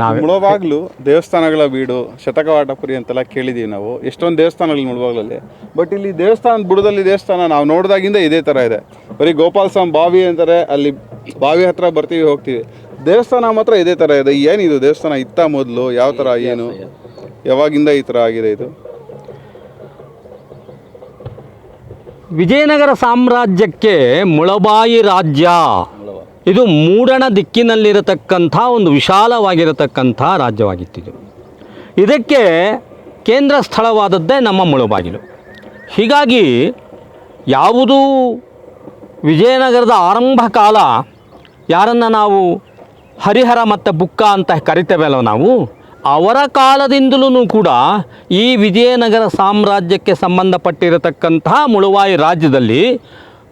ನಾವೇ ಮುಳಬಾಗ್ಲು ದೇವಸ್ಥಾನಗಳ ಬೀಡು ಶತಕವಾಟಪುರಿ ಅಂತೆಲ್ಲ ಕೇಳಿದೀವಿ ನಾವು. ಎಷ್ಟೊಂದು ದೇವಸ್ಥಾನಗಳು ಮುಳುವಾಗ್ಲಲ್ಲಿ. ಬಟ್ ಇಲ್ಲಿ ದೇವಸ್ಥಾನದ ಬುಡದಲ್ಲಿ ದೇವಸ್ಥಾನ ನಾವು ನೋಡಿದಾಗಿಂದ ಇದೇ ಥರ ಇದೆ. ಬರೀ ಗೋಪಾಲ ಸ್ವಾಮಿ ಬಾವಿ ಅಂತಾರೆ ಅಲ್ಲಿ ಬಾವಿ ಹತ್ರ ಬರ್ತೀವಿ ಹೋಗ್ತೀವಿ. ದೇವಸ್ಥಾನ ಮಾತ್ರ ಇದೇ ಥರ ಇದೆ. ಏನಿದು ದೇವಸ್ಥಾನ ಇತ್ತ ಮೊದಲು ಯಾವ ಥರ ಏನು? ಯಾವಾಗಿಂದ ಈ ಥರ ಆಗಿದೆ ಇದು? ವಿಜಯನಗರ ಸಾಮ್ರಾಜ್ಯಕ್ಕೆ ಮುಳಬಾಯಿ ರಾಜ್ಯ. ಇದು ಮೂಡಣ ದಿಕ್ಕಿನಲ್ಲಿರತಕ್ಕಂಥ ಒಂದು ವಿಶಾಲವಾಗಿರತಕ್ಕಂಥ ರಾಜ್ಯವಾಗಿತ್ತಿದು ಇದಕ್ಕೆ ಕೇಂದ್ರ ಸ್ಥಳವಾದದ್ದೇ ನಮ್ಮ ಮುಳುಬಾಗಿಲು. ಹೀಗಾಗಿ ಯಾವುದೂ ವಿಜಯನಗರದ ಆರಂಭ ಕಾಲ ಯಾರನ್ನು ನಾವು ಹರಿಹರ ಮತ್ತು ಬುಕ್ಕ ಅಂತ ಕರಿತೇವಲ್ಲ ನಾವು, ಅವರ ಕಾಲದಿಂದಲೂ ಕೂಡ ಈ ವಿಜಯನಗರ ಸಾಮ್ರಾಜ್ಯಕ್ಕೆ ಸಂಬಂಧಪಟ್ಟಿರತಕ್ಕಂತಹ ಮುಳುವಾಯಿ ರಾಜ್ಯದಲ್ಲಿ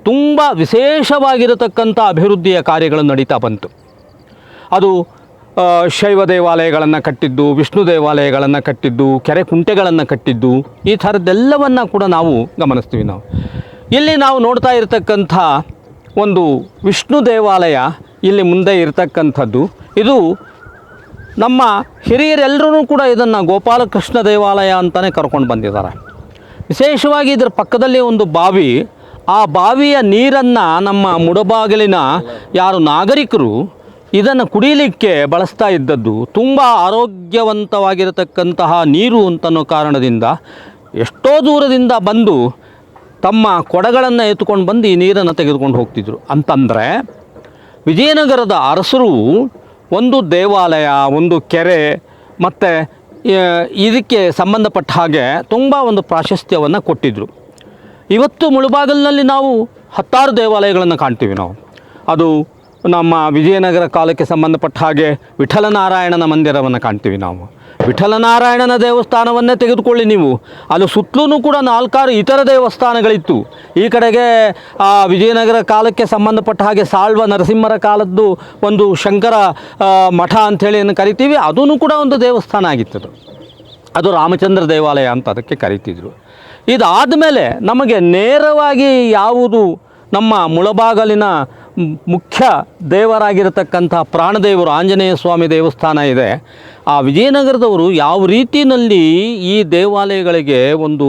ತುಂಬ ವಿಶೇಷವಾಗಿರತಕ್ಕಂಥ ಅಭಿವೃದ್ಧಿಯ ಕಾರ್ಯಗಳು ನಡೀತಾ ಬಂತು. ಅದು ಶೈವ ದೇವಾಲಯಗಳನ್ನು ಕಟ್ಟಿದ್ದು, ವಿಷ್ಣು ದೇವಾಲಯಗಳನ್ನು ಕಟ್ಟಿದ್ದು, ಕೆರೆ ಕುಂಟೆಗಳನ್ನು ಕಟ್ಟಿದ್ದು, ಈ ಥರದ್ದೆಲ್ಲವನ್ನು ಕೂಡ ನಾವು ಗಮನಿಸ್ತೀವಿ ನಾವು. ಇಲ್ಲಿ ನಾವು ನೋಡ್ತಾ ಇರತಕ್ಕಂಥ ಒಂದು ವಿಷ್ಣು ದೇವಾಲಯ ಇಲ್ಲಿ ಮುಂದೆ ಇರತಕ್ಕಂಥದ್ದು. ಇದು ನಮ್ಮ ಹಿರಿಯರೆಲ್ಲರೂ ಕೂಡ ಇದನ್ನು ಗೋಪಾಲಕೃಷ್ಣ ದೇವಾಲಯ ಅಂತಲೇ ಕರ್ಕೊಂಡು ಬಂದಿದ್ದಾರೆ. ವಿಶೇಷವಾಗಿ ಇದರ ಪಕ್ಕದಲ್ಲಿ ಒಂದು ಬಾವಿ ಆ ಬಾವಿಯ ನೀರನ್ನು ನಮ್ಮ ಮುಡಬಾಗಿಲಿನ ಯಾರು ನಾಗರಿಕರು ಇದನ್ನು ಕುಡಿಯಲಿಕ್ಕೆ ಬಳಸ್ತಾ ಇದ್ದದ್ದು ತುಂಬ ಆರೋಗ್ಯವಂತವಾಗಿರತಕ್ಕಂತಹ ನೀರು ಅಂತನ್ನೋ ಕಾರಣದಿಂದ ಎಷ್ಟೋ ದೂರದಿಂದ ಬಂದು ತಮ್ಮ ಕೊಡಗಳನ್ನು ಎತ್ಕೊಂಡು ಬಂದು ಈ ನೀರನ್ನು ತೆಗೆದುಕೊಂಡು ಹೋಗ್ತಿದ್ರು. ಅಂತಂದರೆ ವಿಜಯನಗರದ ಅರಸರು ಒಂದು ದೇವಾಲಯ, ಒಂದು ಕೆರೆ ಮತ್ತು ಇದಕ್ಕೆ ಸಂಬಂಧಪಟ್ಟ ಹಾಗೆ ತುಂಬ ಒಂದು ಪ್ರಾಶಸ್ತ್ಯವನ್ನು ಕೊಟ್ಟಿದ್ದರು ಇವತ್ತು ಮುಳುಬಾಗಿಲಿನಲ್ಲಿ ನಾವು ಹತ್ತಾರು ದೇವಾಲಯಗಳನ್ನು ಕಾಣ್ತೀವಿ ನಾವು. ಅದು ನಮ್ಮ ವಿಜಯನಗರ ಕಾಲಕ್ಕೆ ಸಂಬಂಧಪಟ್ಟ ಹಾಗೆ ವಿಠಲನಾರಾಯಣನ ಮಂದಿರವನ್ನು ಕಾಣ್ತೀವಿ ನಾವು. ವಿಠಲನಾರಾಯಣನ ದೇವಸ್ಥಾನವನ್ನೇ ತೆಗೆದುಕೊಳ್ಳಿ ನೀವು. ಅಲ್ಲಿ ಸುತ್ತಲೂ ಕೂಡ ನಾಲ್ಕಾರು ಇತರ ದೇವಸ್ಥಾನಗಳಿತ್ತು. ಈ ಕಡೆಗೆ ಆ ವಿಜಯನಗರ ಕಾಲಕ್ಕೆ ಸಂಬಂಧಪಟ್ಟ ಹಾಗೆ ಸಾಳ್ವ ನರಸಿಂಹರ ಕಾಲದ್ದು ಒಂದು ಶಂಕರ ಮಠ ಅಂಥೇಳಿ ಏನು ಕರಿತೀವಿ ಅದೂ ಕೂಡ ಒಂದು ದೇವಸ್ಥಾನ ಆಗಿತ್ತದು ಅದು ರಾಮಚಂದ್ರ ದೇವಾಲಯ ಅಂತ ಅದಕ್ಕೆ ಕರಿತಿದ್ರು. ಇದಾದ ಮೇಲೆ ನಮಗೆ ನೇರವಾಗಿ ಯಾವುದು ನಮ್ಮ ಮುಳಬಾಗಲಿನ ಮುಖ್ಯ ದೇವರಾಗಿರತಕ್ಕಂಥ ಪ್ರಾಣದೇವರು ಆಂಜನೇಯ ಸ್ವಾಮಿ ದೇವಸ್ಥಾನ ಇದೆ. ಆ ವಿಜಯನಗರದವರು ಯಾವ ರೀತಿಯಲ್ಲಿ ಈ ದೇವಾಲಯಗಳಿಗೆ ಒಂದು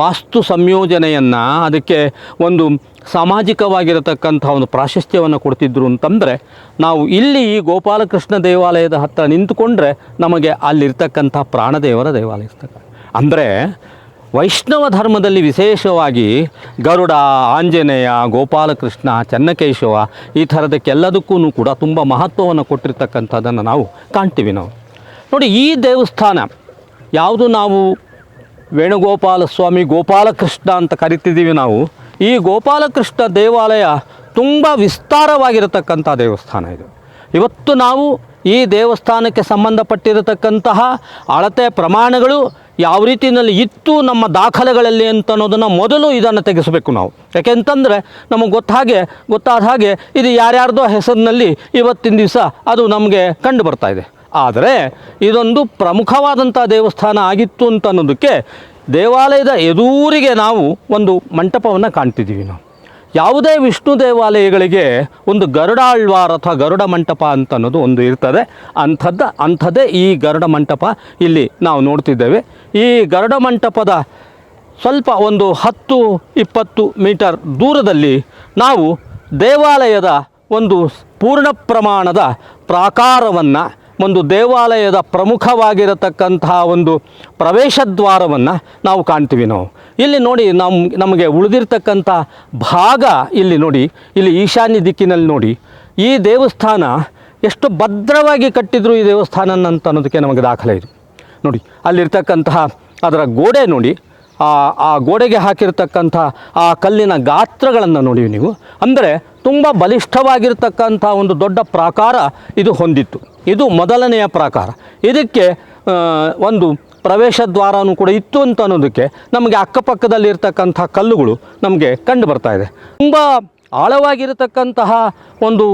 ವಾಸ್ತು ಸಂಯೋಜನೆಯನ್ನು, ಅದಕ್ಕೆ ಒಂದು ಸಾಮಾಜಿಕವಾಗಿರತಕ್ಕಂಥ ಒಂದು ಪ್ರಾಶಸ್ತ್ಯವನ್ನು ಕೊಡ್ತಿದ್ರು ಅಂತಂದರೆ, ನಾವು ಇಲ್ಲಿ ಈ ಗೋಪಾಲಕೃಷ್ಣ ದೇವಾಲಯದ ಹತ್ತಿರ ನಿಂತುಕೊಂಡ್ರೆ ನಮಗೆ ಅಲ್ಲಿರ್ತಕ್ಕಂಥ ಪ್ರಾಣದೇವರ ದೇವಾಲಯ ಅಂದರೆ ವೈಷ್ಣವ ಧರ್ಮದಲ್ಲಿ ವಿಶೇಷವಾಗಿ ಗರುಡ, ಆಂಜನೇಯ, ಗೋಪಾಲಕೃಷ್ಣ, ಚನ್ನಕೇಶವ ಈ ಥರದಕ್ಕೆಲ್ಲದಕ್ಕೂ ಕೂಡ ತುಂಬ ಮಹತ್ವವನ್ನು ಕೊಟ್ಟಿರ್ತಕ್ಕಂಥದ್ದನ್ನು ನಾವು ಕಾಣ್ತೀವಿ ನಾವು. ನೋಡಿ ಈ ದೇವಸ್ಥಾನ ಯಾವುದು ನಾವು ವೇಣುಗೋಪಾಲ ಸ್ವಾಮಿ ಗೋಪಾಲಕೃಷ್ಣ ಅಂತ ಕರಿತಿದ್ದೀವಿ ನಾವು, ಈ ಗೋಪಾಲಕೃಷ್ಣ ದೇವಾಲಯ ತುಂಬ ವಿಸ್ತಾರವಾಗಿರತಕ್ಕಂಥ ದೇವಸ್ಥಾನ ಇದು. ಇವತ್ತು ನಾವು ಈ ದೇವಸ್ಥಾನಕ್ಕೆ ಸಂಬಂಧಪಟ್ಟಿರತಕ್ಕಂತಹ ಅಳತೆ ಪ್ರಮಾಣಗಳು ಯಾವ ರೀತಿಯಲ್ಲಿ ಇತ್ತು ನಮ್ಮ ದಾಖಲೆಗಳಲ್ಲಿ ಅಂತ ಅನ್ನೋದನ್ನು ಮೊದಲು ಇದನ್ನು ತೆಗೆಸಬೇಕು ನಾವು. ಯಾಕೆಂತಂದರೆ ನಮಗೆ ಗೊತ್ತಾಗೆ ಗೊತ್ತಾದ ಹಾಗೆ ಇದು ಯಾರ್ಯಾರ್ದೋ ಹೆಸರಿನಲ್ಲಿ ಇವತ್ತಿನ ದಿವಸ ಅದು ನಮಗೆ ಕಂಡು ಬರ್ತಾ ಇದೆ. ಆದರೆ ಇದೊಂದು ಪ್ರಮುಖವಾದಂಥ ದೇವಸ್ಥಾನ ಆಗಿತ್ತು ಅಂತ ಅನ್ನೋದಕ್ಕೆ ದೇವಾಲಯದ ಎದುರಿಗೆ ನಾವು ಒಂದು ಮಂಟಪವನ್ನು ಕಾಣ್ತಿದ್ದೀವಿ ನಾವು. ಯಾವುದೇ ವಿಷ್ಣು ದೇವಾಲಯಗಳಿಗೆ ಒಂದು ಗರುಡಾಳ್ವಾರ್ ಅಥವಾ ಗರುಡ ಮಂಟಪ ಅಂತ ಅನ್ನೋದು ಒಂದು ಇರ್ತದೆ. ಅಂಥದ್ದ, ಅಂಥದ್ದೇ ಈ ಗರುಡ ಮಂಟಪ ಇಲ್ಲಿ ನಾವು ನೋಡ್ತಿದ್ದೇವೆ. ಈ ಗರುಡ ಮಂಟಪದ ಸ್ವಲ್ಪ ಒಂದು ಹತ್ತು, ಇಪ್ಪತ್ತು ಮೀಟರ್ ದೂರದಲ್ಲಿ ನಾವು ದೇವಾಲಯದ ಒಂದು ಪೂರ್ಣ ಪ್ರಮಾಣದ ಪ್ರಾಕಾರವನ್ನು ಒಂದು ದೇವಾಲಯದ ಪ್ರಮುಖವಾಗಿರತಕ್ಕಂತಹ ಒಂದು ಪ್ರವೇಶ ದ್ವಾರವನ್ನು ನಾವು ಕಾಣ್ತೀವಿ ನಾವು. ಇಲ್ಲಿ ನೋಡಿ ನಮ್ಮ ನಮಗೆ ಉಳಿದಿರ್ತಕ್ಕಂಥ ಭಾಗ ಇಲ್ಲಿ ನೋಡಿ, ಇಲ್ಲಿ ಈಶಾನ್ಯ ದಿಕ್ಕಿನಲ್ಲಿ ನೋಡಿ, ಈ ದೇವಸ್ಥಾನ ಎಷ್ಟು ಭದ್ರವಾಗಿ ಕಟ್ಟಿದ್ರು ಈ ದೇವಸ್ಥಾನ ಅಂತ ಅನ್ನೋದಕ್ಕೆ ನಮಗೆ ದಾಖಲೆ ಇದೆ. ನೋಡಿ, ಅಲ್ಲಿರ್ತಕ್ಕಂತಹ ಅದರ ಗೋಡೆ ನೋಡಿ ಆ ಆ ಗೋಡೆಗೆ ಹಾಕಿರ್ತಕ್ಕಂಥ ಆ ಕಲ್ಲಿನ ಗಾತ್ರಗಳನ್ನು ನೋಡಿ ನೀವು. ಅಂದರೆ ತುಂಬ ಬಲಿಷ್ಠವಾಗಿರ್ತಕ್ಕಂಥ ಒಂದು ದೊಡ್ಡ ಪ್ರಾಕಾರ ಇದು ಹೊಂದಿತ್ತು. ಇದು ಮೊದಲನೆಯ ಪ್ರಾಕಾರ. ಇದಕ್ಕೆ ಒಂದು ಪ್ರವೇಶ ದ್ವಾರನೂ ಕೂಡ ಇತ್ತು ಅಂತ ಅನ್ನೋದಕ್ಕೆ ನಮಗೆ ಅಕ್ಕಪಕ್ಕದಲ್ಲಿ ಇರ್ತಕ್ಕಂಥ ಕಲ್ಲುಗಳು ನಮಗೆ ಕಂಡು ಬರ್ತಾ ಇದೆ. ತುಂಬ ಆಳವಾಗಿರತಕ್ಕಂತಹ ಒಂದು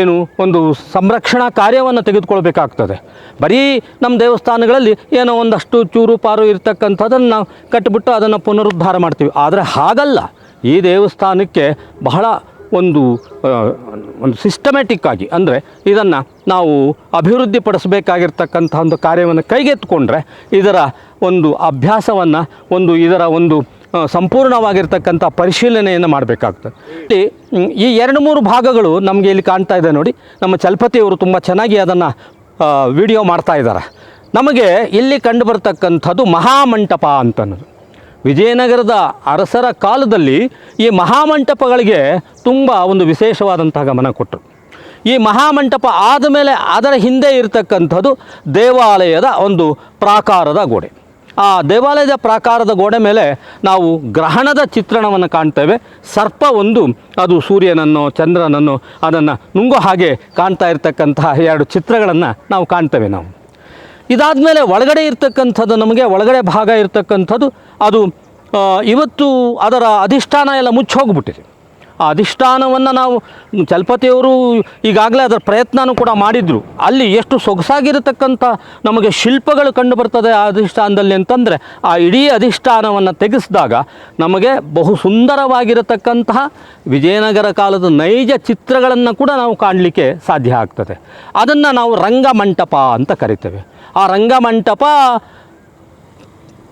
ಏನು, ಒಂದು ಸಂರಕ್ಷಣಾ ಕಾರ್ಯವನ್ನು ತೆಗೆದುಕೊಳ್ಬೇಕಾಗ್ತದೆ. ಬರೀ ನಮ್ಮ ದೇವಸ್ಥಾನಗಳಲ್ಲಿ ಏನೋ ಒಂದಷ್ಟು ಚೂರು ಪಾರು ಇರತಕ್ಕಂಥದ್ದನ್ನು ನಾವು ಕಟ್ಟಿಬಿಟ್ಟು ಅದನ್ನು ಪುನರುದ್ಧಾರ ಮಾಡ್ತೀವಿ. ಆದರೆ ಹಾಗಲ್ಲ. ಈ ದೇವಸ್ಥಾನಕ್ಕೆ ಬಹಳ ಒಂದು ಒಂದು ಸಿಸ್ಟಮ್ಯಾಟಿಕ್ ಆಗಿ ಅಂದರೆ ಇದನ್ನು ನಾವು ಅಭಿವೃದ್ಧಿಪಡಿಸಬೇಕಾಗಿರ್ತಕ್ಕಂಥ ಒಂದು ಕಾರ್ಯವನ್ನು ಕೈಗೆತ್ತಿಕೊಂಡ್ರೆ ಇದರ ಒಂದು ಅಭ್ಯಾಸವನ್ನು, ಒಂದು ಇದರ ಒಂದು ಸಂಪೂರ್ಣವಾಗಿರ್ತಕ್ಕಂಥ ಪರಿಶೀಲನೆಯನ್ನು ಮಾಡಬೇಕಾಗ್ತದೆ ಈ ಎರಡು ಮೂರು ಭಾಗಗಳು ನಮಗೆ ಇಲ್ಲಿ ಕಾಣ್ತಾ ಇದೆ ನೋಡಿ. ನಮ್ಮ ಚಲಪತಿಯವರು ತುಂಬ ಚೆನ್ನಾಗಿ ಅದನ್ನು ವಿಡಿಯೋ ಮಾಡ್ತಾ ಇದ್ದಾರೆ. ನಮಗೆ ಇಲ್ಲಿ ಕಂಡು ಬರ್ತಕ್ಕಂಥದ್ದು ಮಹಾಮಂಟಪ ಅಂತನದು ವಿಜಯನಗರದ ಅರಸರ ಕಾಲದಲ್ಲಿ ಈ ಮಹಾಮಂಟಪಗಳಿಗೆ ತುಂಬ ಒಂದು ವಿಶೇಷವಾದಂತಹ ಗಮನ ಕೊಟ್ಟರು. ಈ ಮಹಾಮಂಟಪ ಆದಮೇಲೆ ಅದರ ಹಿಂದೆ ಇರತಕ್ಕಂಥದ್ದು ದೇವಾಲಯದ ಒಂದು ಪ್ರಾಕಾರದ ಗೋಡೆ. ಆ ದೇವಾಲಯದ ಪ್ರಾಕಾರದ ಗೋಡೆ ಮೇಲೆ ನಾವು ಗ್ರಹಣದ ಚಿತ್ರಣವನ್ನು ಕಾಣ್ತೇವೆ. ಸರ್ಪ ಒಂದು, ಅದು ಸೂರ್ಯನನ್ನು, ಚಂದ್ರನನ್ನು, ಅದನ್ನು ನುಂಗೋ ಹಾಗೆ ಕಾಣ್ತಾ ಇರತಕ್ಕಂತಹ ಎರಡು ಚಿತ್ರಗಳನ್ನು ನಾವು ಕಾಣ್ತೇವೆ ನಾವು. ಇದಾದಮೇಲೆ ಒಳಗಡೆ ಇರ್ತಕ್ಕಂಥದ್ದು ನಮಗೆ, ಒಳಗಡೆ ಭಾಗ ಇರತಕ್ಕಂಥದ್ದು, ಅದು ಇವತ್ತು ಅದರ ಅಧಿಷ್ಠಾನ ಎಲ್ಲ ಮುಚ್ಚಿ ಹೋಗ್ಬಿಟ್ಟಿದೆ. ಆ ಅಧಿಷ್ಠಾನವನ್ನು ನಾವು ಚಲಪತಿಯವರು ಈಗಾಗಲೇ ಅದರ ಪ್ರಯತ್ನನೂ ಕೂಡ ಮಾಡಿದರು. ಅಲ್ಲಿ ಎಷ್ಟು ಸೊಗಸಾಗಿರತಕ್ಕಂಥ ನಮಗೆ ಶಿಲ್ಪಗಳು ಕಂಡು ಬರ್ತದೆ ಆ ಅಧಿಷ್ಠಾನದಲ್ಲಿ ಅಂತಂದರೆ ಆ ಇಡೀ ಅಧಿಷ್ಠಾನವನ್ನು ತೆಗೆಸಿದಾಗ ನಮಗೆ ಬಹು ಸುಂದರವಾಗಿರತಕ್ಕಂತಹ ವಿಜಯನಗರ ಕಾಲದ ನೈಜ ಚಿತ್ರಗಳನ್ನು ಕೂಡ ನಾವು ಕಾಣಲಿಕ್ಕೆ ಸಾಧ್ಯ ಆಗ್ತದೆ. ಅದನ್ನು ನಾವು ರಂಗಮಂಟಪ ಅಂತ ಕರಿತೇವೆ. ಆ ರಂಗಮಂಟಪ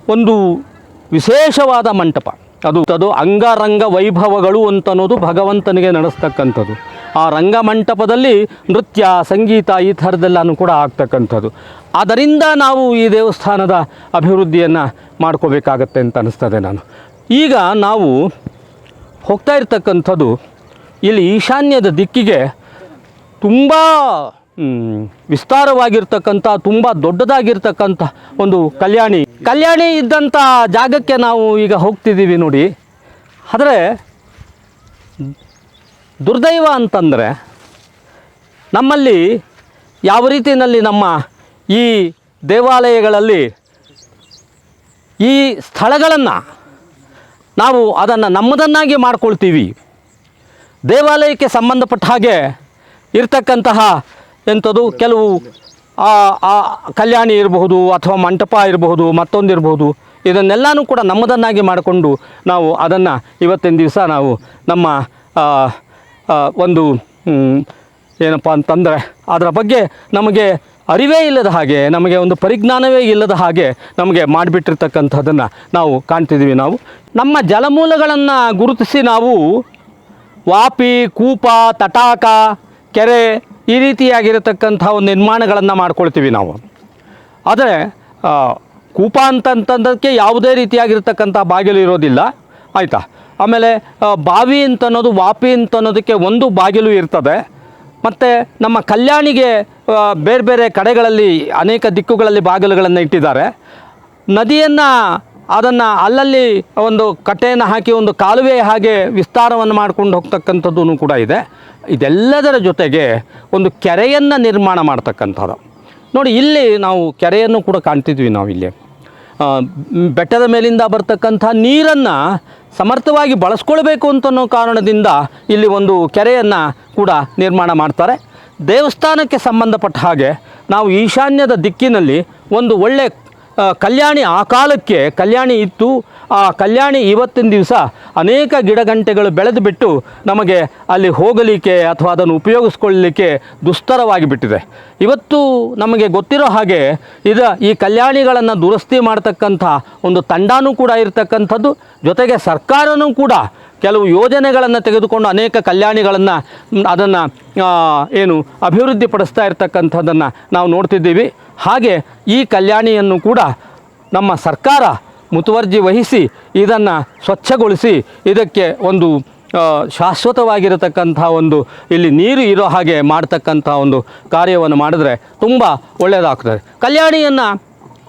ಒಂದು ವಿಶೇಷವಾದ ಮಂಟಪ. ಅದು ಅದು ಅಂಗರಂಗ ವೈಭವಗಳು ಅಂತನ್ನೋದು ಭಗವಂತನಿಗೆ ನಡೆಸ್ತಕ್ಕಂಥದ್ದು. ಆ ರಂಗಮಂಟಪದಲ್ಲಿ ನೃತ್ಯ, ಸಂಗೀತ ಈ ಥರದ್ದೆಲ್ಲನೂ ಕೂಡ ಆಗ್ತಕ್ಕಂಥದ್ದು. ಅದರಿಂದ ನಾವು ಈ ದೇವಸ್ಥಾನದ ಅಭಿವೃದ್ಧಿಯನ್ನು ಮಾಡ್ಕೋಬೇಕಾಗತ್ತೆ ಅಂತ ಅನ್ನಿಸ್ತದೆ ನಾನು. ಈಗ ನಾವು ಹೋಗ್ತಾ ಇರ್ತಕ್ಕಂಥದ್ದು ಇಲ್ಲಿ ಈಶಾನ್ಯದ ದಿಕ್ಕಿಗೆ ತುಂಬ ವಿಸ್ತಾರವಾಗಿರ್ತಕ್ಕಂಥ, ತುಂಬ ದೊಡ್ಡದಾಗಿರ್ತಕ್ಕಂಥ ಒಂದು ಕಲ್ಯಾಣಿ. ಕಲ್ಯಾಣಿ ಇದ್ದಂಥ ಜಾಗಕ್ಕೆ ನಾವು ಈಗ ಹೋಗ್ತಿದ್ದೀವಿ ನೋಡಿ. ಆದರೆ, ದುರ್ದೈವ ಅಂತಂದರೆ ನಮ್ಮಲ್ಲಿ ಯಾವ ರೀತಿಯಲ್ಲಿ ನಮ್ಮ ಈ ದೇವಾಲಯಗಳಲ್ಲಿ ಈ ಸ್ಥಳಗಳನ್ನು ನಾವು ಅದನ್ನು ನಮ್ಮದನ್ನಾಗಿ ಮಾಡ್ಕೊಳ್ತೀವಿ. ದೇವಾಲಯಕ್ಕೆ ಸಂಬಂಧಪಟ್ಟ ಹಾಗೆ ಇರ್ತಕ್ಕಂತಹ ಎಂಥದ್ದು ಕೆಲವು ಆ ಕಲ್ಯಾಣಿ ಇರಬಹುದು ಅಥವಾ ಮಂಟಪ ಇರಬಹುದು, ಮತ್ತೊಂದು ಇರಬಹುದು, ಇದನ್ನೆಲ್ಲನೂ ಕೂಡ ನಮ್ಮದನ್ನಾಗಿ ಮಾಡಿಕೊಂಡು ನಾವು ಅದನ್ನು ಇವತ್ತಿನ ದಿವಸ ನಾವು ನಮ್ಮ ಒಂದು ಏನಪ್ಪ ಅಂತಂದರೆ ಅದರ ಬಗ್ಗೆ ನಮಗೆ ಅರಿವೇ ಇಲ್ಲದ ಹಾಗೆ, ನಮಗೆ ಒಂದು ಪರಿಜ್ಞಾನವೇ ಇಲ್ಲದ ಹಾಗೆ ನಮಗೆ ಮಾಡಿಬಿಟ್ಟಿರ್ತಕ್ಕಂಥದ್ದನ್ನು ನಾವು ಕಾಣ್ತಿದ್ದೀವಿ ನಾವು. ನಮ್ಮ ಜಲಮೂಲಗಳನ್ನು ಗುರುತಿಸಿ ನಾವು ವಾಪಿ, ಕೂಪ, ತಟಾಕ, ಕೆರೆ ಈ ರೀತಿಯಾಗಿರತಕ್ಕಂಥ ಒಂದು ನಿರ್ಮಾಣಗಳನ್ನು ಮಾಡ್ಕೊಳ್ತೀವಿ ನಾವು. ಆದರೆ ಕೂಪ ಅಂತಂತಂದಕ್ಕೆ ಯಾವುದೇ ರೀತಿಯಾಗಿರ್ತಕ್ಕಂಥ ಬಾಗಿಲು ಇರೋದಿಲ್ಲ. ಆಯಿತಾ? ಆಮೇಲೆ ಬಾವಿ ಅಂತ ಅನ್ನೋದು ವಾಪಿ ಅಂತ ಅನ್ನೋದಕ್ಕೆ ಒಂದು ಬಾಗಿಲು ಇರ್ತದೆ. ಮತ್ತು ನಮ್ಮ ಕಲ್ಯಾಣಿಗೆ ಬೇರೆ ಬೇರೆ ಕಡೆಗಳಲ್ಲಿ, ಅನೇಕ ದಿಕ್ಕುಗಳಲ್ಲಿ ಬಾಗಿಲುಗಳನ್ನು ಇಟ್ಟಿದ್ದಾರೆ. ನದಿಯನ್ನು, ಅದನ್ನು ಅಲ್ಲಲ್ಲಿ ಒಂದು ಕಟ್ಟೆಯನ್ನು ಹಾಕಿ ಒಂದು ಕಾಲುವೆ ಹಾಗೆ ವಿಸ್ತಾರವನ್ನು ಮಾಡ್ಕೊಂಡು ಹೋಗ್ತಕ್ಕಂಥದ್ದು ಕೂಡ ಇದೆ. ಇದೆಲ್ಲದರ ಜೊತೆಗೆ ಒಂದು ಕೆರೆಯನ್ನು ನಿರ್ಮಾಣ ಮಾಡ್ತಕ್ಕಂಥದ್ದು. ನೋಡಿ, ಇಲ್ಲಿ ನಾವು ಕೆರೆಯನ್ನು ಕೂಡ ಕಾಣ್ತಿದ್ವಿ ನಾವಿಲ್ಲಿ ಬೆಟ್ಟದ ಮೇಲಿಂದ ಬರ್ತಕ್ಕಂಥ ನೀರನ್ನು ಸಮರ್ಥವಾಗಿ ಬಳಸ್ಕೊಳ್ಬೇಕು ಅಂತನ್ನೋ ಕಾರಣದಿಂದ ಇಲ್ಲಿ ಒಂದು ಕೆರೆಯನ್ನು ಕೂಡ ನಿರ್ಮಾಣ ಮಾಡ್ತಾರೆ. ದೇವಸ್ಥಾನಕ್ಕೆ ಸಂಬಂಧಪಟ್ಟ ಹಾಗೆ ನಾವು ಈಶಾನ್ಯದ ದಿಕ್ಕಿನಲ್ಲಿ ಒಂದು ಒಳ್ಳೆ ಕಲ್ಯಾಣಿ ಆ ಕಾಲಕ್ಕೆ ಕಲ್ಯಾಣಿ ಇತ್ತು. ಆ ಕಲ್ಯಾಣಿ ಇವತ್ತಿನ ದಿವಸ ಅನೇಕ ಗಿಡಗಂಟೆಗಳು ಬೆಳೆದು ಬಿಟ್ಟು ನಮಗೆ ಅಲ್ಲಿ ಹೋಗಲಿಕ್ಕೆ ಅಥವಾ ಅದನ್ನು ಉಪಯೋಗಿಸ್ಕೊಳ್ಳಲಿಕ್ಕೆ ದುಸ್ತರವಾಗಿ ಬಿಟ್ಟಿದೆ. ಇವತ್ತು ನಮಗೆ ಗೊತ್ತಿರೋ ಹಾಗೆ ಇದು ಈ ಕಲ್ಯಾಣಿಗಳನ್ನು ದುರಸ್ತಿ ಮಾಡ್ತಕ್ಕಂಥ ಒಂದು ತಂಡನೂ ಕೂಡ ಇರತಕ್ಕಂಥದ್ದು. ಜೊತೆಗೆ ಸರ್ಕಾರನೂ ಕೂಡ ಕೆಲವು ಯೋಜನೆಗಳನ್ನು ತೆಗೆದುಕೊಂಡು ಅನೇಕ ಕಲ್ಯಾಣಿಗಳನ್ನು ಅದನ್ನು ಏನು ಅಭಿವೃದ್ಧಿಪಡಿಸ್ತಾ ಇರ್ತಕ್ಕಂಥದ್ದನ್ನು ನಾವು ನೋಡ್ತಿದ್ದೀವಿ. ಹಾಗೆ ಈ ಕಲ್ಯಾಣಿಯನ್ನು ಕೂಡ ನಮ್ಮ ಸರ್ಕಾರ ಮುತುವರ್ಜಿ ವಹಿಸಿ ಇದನ್ನು ಸ್ವಚ್ಛಗೊಳಿಸಿ ಇದಕ್ಕೆ ಒಂದು ಶಾಶ್ವತವಾಗಿರತಕ್ಕಂಥ ಒಂದು ಇಲ್ಲಿ ನೀರು ಇರೋ ಹಾಗೆ ಮಾಡ್ತಕ್ಕಂಥ ಒಂದು ಕಾರ್ಯವನ್ನು ಮಾಡಿದ್ರೆ ತುಂಬ ಒಳ್ಳೆಯದಾಗ್ತದೆ. ಕಲ್ಯಾಣಿಯನ್ನು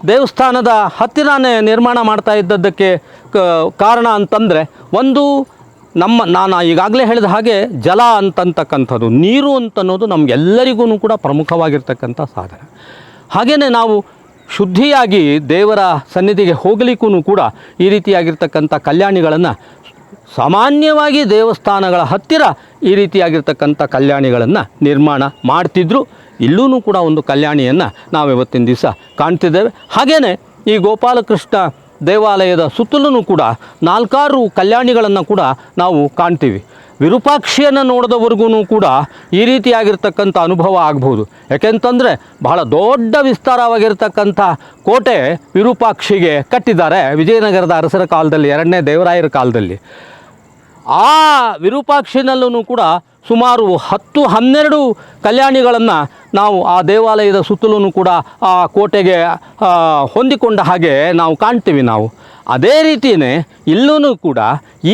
ದೇವಸ್ಥಾನದ ಹತ್ತಿರನೇ ನಿರ್ಮಾಣ ಮಾಡ್ತಾ ಇದ್ದದ್ದಕ್ಕೆ ಕಾರಣ ಅಂತಂದರೆ ಒಂದು ನಮ್ಮ, ನಾನು ಈಗಾಗಲೇ ಹೇಳಿದ ಹಾಗೆ ಜಲ ಅಂತಂತಕ್ಕಂಥದ್ದು, ನೀರು ಅಂತನ್ನೋದು ನಮಗೆಲ್ಲರಿಗೂ ಕೂಡ ಪ್ರಮುಖವಾಗಿರ್ತಕ್ಕಂಥ ಸಾಧನ. ಹಾಗೆಯೇ ನಾವು ಶುದ್ಧಿಯಾಗಿ ದೇವರ ಸನ್ನಿಧಿಗೆ ಹೋಗಲಿಕ್ಕೂ ಕೂಡ ಈ ರೀತಿಯಾಗಿರ್ತಕ್ಕಂಥ ಕಲ್ಯಾಣಿಗಳನ್ನು ಸಾಮಾನ್ಯವಾಗಿ ದೇವಸ್ಥಾನಗಳ ಹತ್ತಿರ ಈ ರೀತಿಯಾಗಿರ್ತಕ್ಕಂಥ ಕಲ್ಯಾಣಿಗಳನ್ನು ನಿರ್ಮಾಣ ಮಾಡ್ತಿದ್ರು. ಇಲ್ಲೂ ಕೂಡ ಒಂದು ಕಲ್ಯಾಣಿಯನ್ನು ನಾವು ಇವತ್ತಿನ ದಿವಸ ಕಾಣ್ತಿದ್ದೇವೆ. ಹಾಗೆಯೇ ಈ ಗೋಪಾಲಕೃಷ್ಣ ದೇವಾಲಯದ ಸುತ್ತಲೂ ಕೂಡ ನಾಲ್ಕಾರು ಕಲ್ಯಾಣಿಗಳನ್ನು ಕೂಡ ನಾವು ಕಾಣ್ತೀವಿ. ವಿರೂಪಾಕ್ಷಿಯನ್ನು ನೋಡಿದವರೆಗೂ ಕೂಡ ಈ ರೀತಿಯಾಗಿರ್ತಕ್ಕಂಥ ಅನುಭವ ಆಗ್ಬೋದು. ಯಾಕೆಂತಂದರೆ ಬಹಳ ದೊಡ್ಡ ವಿಸ್ತಾರವಾಗಿರ್ತಕ್ಕಂಥ ಕೋಟೆ ವಿರೂಪಾಕ್ಷಿಗೆ ಕಟ್ಟಿದ್ದಾರೆ ವಿಜಯನಗರದ ಅರಸರ ಕಾಲದಲ್ಲಿ, ಎರಡನೇ ದೇವರಾಯರ ಕಾಲದಲ್ಲಿ. ಆ ವಿರೂಪಾಕ್ಷಿನಲ್ಲೂ ಕೂಡ ಸುಮಾರು ಹತ್ತು ಹನ್ನೆರಡು ಕಲ್ಯಾಣಿಗಳನ್ನು ನಾವು ಆ ದೇವಾಲಯದ ಸುತ್ತಲೂ ಕೂಡ ಆ ಕೋಟೆಗೆ ಹೊಂದಿಕೊಂಡ ಹಾಗೆ ನಾವು ಕಾಣ್ತೀವಿ ನಾವು. ಅದೇ ರೀತಿಯೇ ಇಲ್ಲೂ ಕೂಡ